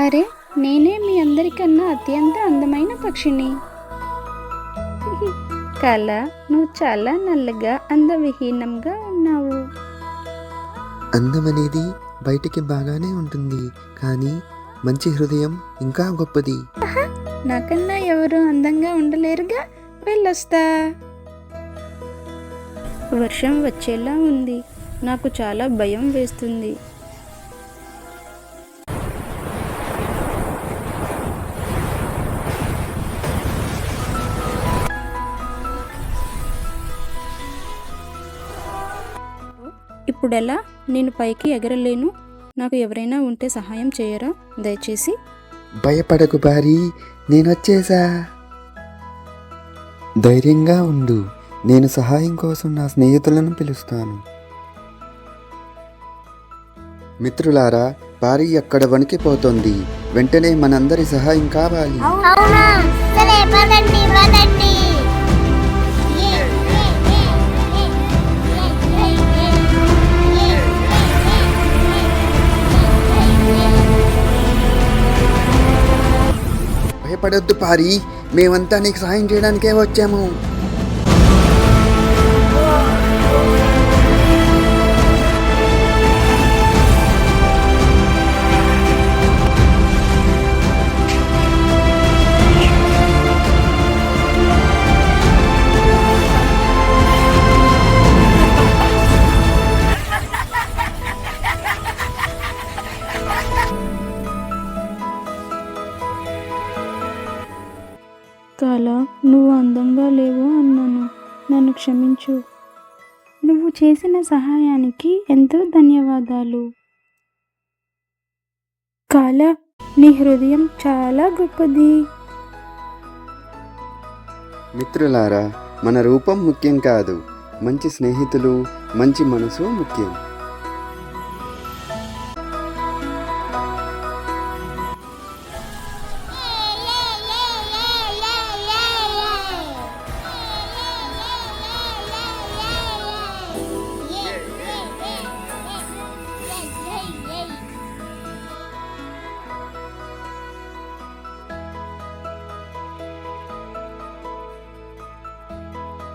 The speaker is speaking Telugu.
అరే నేనే మీ అందరికన్నా అత్యంత అందమైన పక్షిని. కళ నువ్వు చాలా నల్లగా అందవిహీనంగా ఉన్నావు. అందం అనేది బయటికి బాగానే ఉంటుంది కానీ మంచి హృదయం ఇంకా గొప్పది. నాకన్నా ఎవరు అందంగా ఉండలేరుగా? వెళ్ళొస్తా. వర్షం వచ్చేలా ఉంది. నాకు చాలా భయం వేస్తుంది. ఇప్పుడెలా? నేను పైకి ఎగరలేను. నాకు ఎవరైనా ఉంటే సహాయం చేయరా? దయచేసి. భయపడకు భారీ నేనొచ్చేసా ధైర్యంగా ఉండు. నేను సహాయం కోసం నా స్నేహితులను పిలుస్తాను. మిత్రులారా భారీ అక్కడ వణికిపోతోంది. వెంటనే మనందరి సహాయం కావాలి. భయపడొద్దు పారి. మేమంతా నీకు సహాయం చేయడానికే వచ్చాము. కాల నువ్వు అందంగా లేవు అన్నాను. నన్ను క్షమించు. నువ్వు చేసిన సహాయానికి ఎంతో ధన్యవాదాలు. కాల నీ హృదయం చాలా గొప్పది. మిత్రులారా మన రూపం ముఖ్యం కాదు. మంచి స్నేహితులు మంచి మనసు ముఖ్యం.